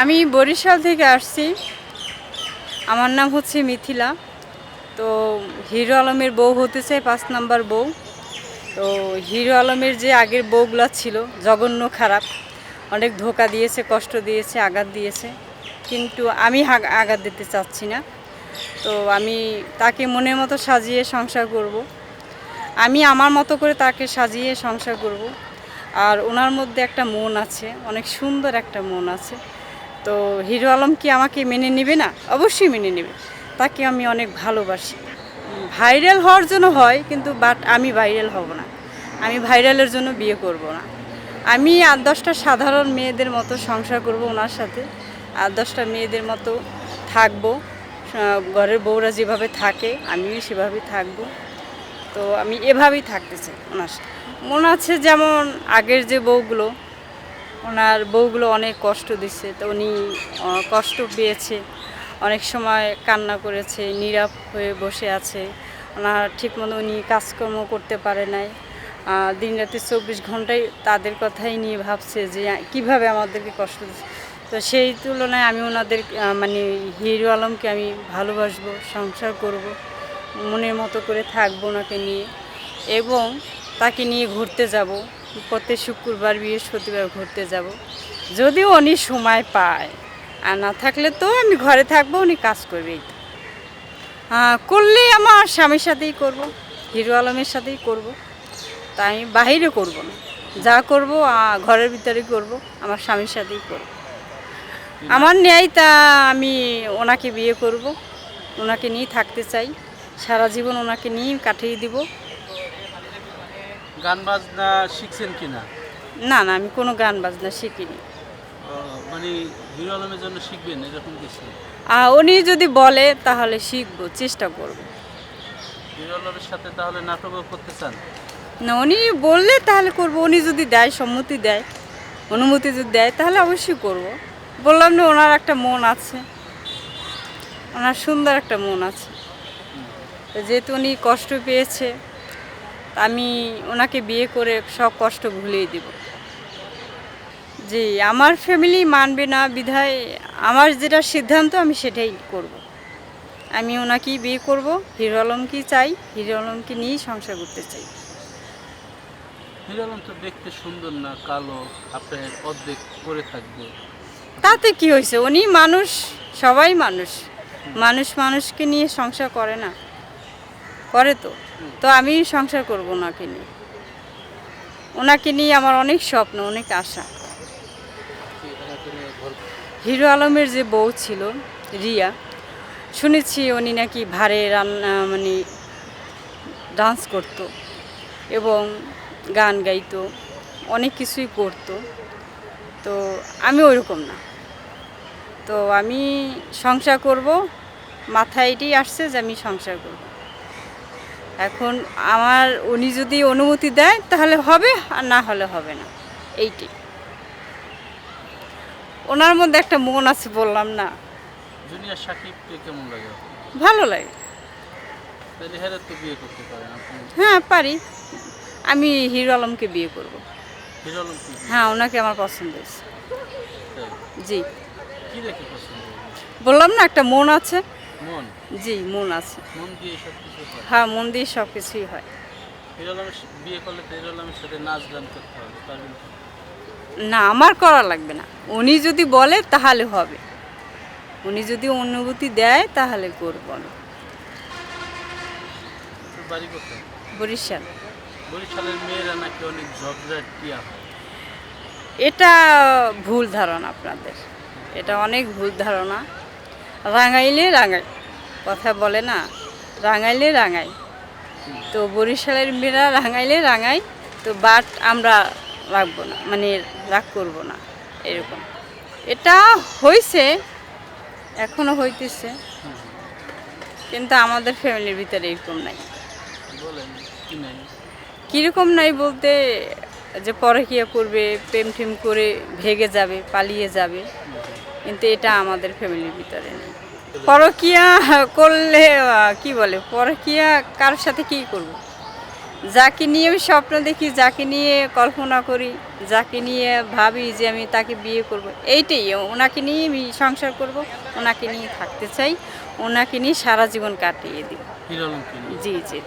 আমি বরিশাল থেকে আসছি। আমার নাম হচ্ছে মিথিলা। তো হিরো আলমের বউ হতে চাই, পাঁচ নাম্বার বউ। তো হিরো আলমের যে আগের বউগুলা ছিল, জঘন্য খারাপ। অনেক ধোকা দিয়েছে, কষ্ট দিয়েছে, আঘাত দিয়েছে। কিন্তু আমি আঘাত দিতে চাচ্ছি না। তো আমি তাকে মনের মতো সাজিয়ে সংসার করব। আমি আমার মতো করে তাকে সাজিয়ে সংসার করব। আর ওনার মধ্যে একটা মন আছে, অনেক সুন্দর একটা মন আছে। তো হিরো আলম কি আমাকে মেনে নেবে না? অবশ্যই মেনে নেবে। তাকে আমি অনেক ভালোবাসি। ভাইরাল হওয়ার জন্য হয়, কিন্তু বাট আমি ভাইরাল হব না। আমি ভাইরালের জন্য বিয়ে করব না। আমি আট দশটা সাধারণ মেয়েদের মতো সংসার করব ওনার সাথে। আট দশটা মেয়েদের মতো থাকব। ঘরের বউরা যেভাবে থাকে, আমিও সেভাবেই থাকব। তো আমি এভাবেই থাকতে চাই ওনার মনে আছে যেমন আগের যে বউগুলো, ওনার বউগুলো অনেক কষ্ট দিচ্ছে, তো উনি কষ্ট পেয়েছে। অনেক সময় কান্না করেছে, নীরব হয়ে বসে আছে। ওনার ঠিকমতো উনি কাজকর্ম করতে পারে নাই। দিন দিনরাতে চব্বিশ ঘন্টায় তাদের কথাই নিয়ে ভাবছে যে কীভাবে আমাদেরকে কষ্ট দিচ্ছে। তো সেই তুলনায় আমি ওনাদের মানে হিরো আলমকে আমি ভালোবাসবো, সংসার করব। মনের মতো করে থাকব ওনাকে নিয়ে। এবং তাকে নিয়ে ঘুরতে যাব। প্রত্যেক শুক্রবার বৃহস্পতিবার ঘুরতে যাব। যদিও উনি সময় পায়। আর না থাকলে তো আমি ঘরে থাকব উনি কাজ করবে। এই তো। আহ, করলে আমার স্বামীর সাথেই করব হিরো আলমের সাথেই করব। তাই আমি বাহিরে করব না। যা করব ঘরের ভিতরে করব আমার স্বামীর সাথেই করব। আমার ন্যায় তা আমি ওনাকে বিয়ে করব। ওনাকে নিয়ে থাকতে চাই। সারা জীবন ওনাকে নিয়ে কাটিয়ে দিব। গান বাজনা শিখছেন কিনা? না না আমি কোনো গান বাজনা শিখিনি। মানে হিরো আলমের জন্য শিখবেন এরকম কিছু? উনি যদি বলে তাহলে শিখব চেষ্টা করব। হিরো আলমের সাথে তাহলে নাটকও করতে চান? না উনি বললে তাহলে করব উনি যদি দেয় সম্মতি দেয় অনুমতি যদি দেয় তাহলে অবশ্যই করব। বললাম না ওনার একটা মন আছে। ওনার সুন্দর একটা মন আছে। যেহেতু উনি কষ্ট পেয়েছে আমি ওনাকে বিয়ে করে সব কষ্ট ভুলিয়ে দিব। জি আমার ফ্যামিলি মানবে না বিধায় আমার যেটা সিদ্ধান্ত আমি সেটাই করব। আমি ওনাকেই বিয়ে করব হিরো আলমকেই চাই হিরো আলমকে নিয়েই সংসার করতে চাই। হিরো আলম তো দেখতে সুন্দর না কালো আপনার অর্ধেক করে থাকবে। তাতে কি হয়েছে? উনি মানুষ সবাই মানুষ। মানুষ মানুষকে নিয়ে সংসার করে না। করে তো। তো আমি সংসার করব ওনাকে নিয়ে। ওনাকে নিয়ে আমার অনেক স্বপ্ন, অনেক আশা। হিরো আলমের যে বউ ছিল, রিয়া, শুনেছি উনি নাকি ভারে রান্না মানে ডান্স করতো এবং গান গাইতো, অনেক কিছুই করতো। তো আমি ওইরকম না। তো আমি সংসার করব, মাথায় এটাই আসছে যে আমি সংসার করব। এখন আমার উনি যদি অনুমতি দেয় তাহলে হবে আর না হলে হবে না। এইটি। ওনার মধ্যে একটা মন আছে বললাম না। জুনিয়র সাকিবকে কেমন লাগে? ভালো লাগে। তো বিয়ে করতে পারেন হ্যাঁ পারি। আমি হিরো আলমকে বিয়ে করব। হিরো আলম হ্যাঁ ওনাকে আমার পছন্দ হয়েছে। জি। কি রেখে পছন্দ বললাম না একটা মন আছে। জি মন আছে। মন হয়? হ্যাঁ মন দিয়ে সব কিছুই হয় বিয়ে করলে সাথে নাচ গান করতে হবে না আমার করা লাগবে না। উনি যদি বলে তাহলে হবে। উনি যদি অনুভূতি দেয় তাহলে করব কোথায়? বরিশাল। বরিশালের মেয়েরা নাকি অনেক ঝগড়াট এটা ভুল ধারণা আপনাদের। এটা অনেক ভুল ধারণা। রাঙাইলে রাঙাই কথা বলে না রাঙাইলে রাঙাই। তো বরিশালের মেয়েরা রাঙাইলে রাঙাই তো বাট আমরা রাখব না মানে রাগ করব না এরকম। এটা হয়েছে এখনও হইতেছে। কিন্তু আমাদের ফ্যামিলির ভিতরে এরকম নাই। বলেন কীরকম নাই বলতে যে পরকিয়া করবে প্রেম ঠেম করে ভেগে যাবে পালিয়ে যাবে। কিন্তু এটা আমাদের ফ্যামিলির ভিতরে নেই। পরকিয়া করলে কি বলে পরকিয়া কার সাথে কি করব? যাকে নিয়ে আমি স্বপ্ন দেখি যাকে নিয়ে কল্পনা করি যাকে নিয়ে ভাবি যে আমি তাকে বিয়ে করব এইটাই। ওনাকে নিয়ে আমি সংসার করব ওনাকে নিয়ে থাকতে চাই ওনাকে নিয়ে সারা জীবন কাটিয়ে জি জি জি।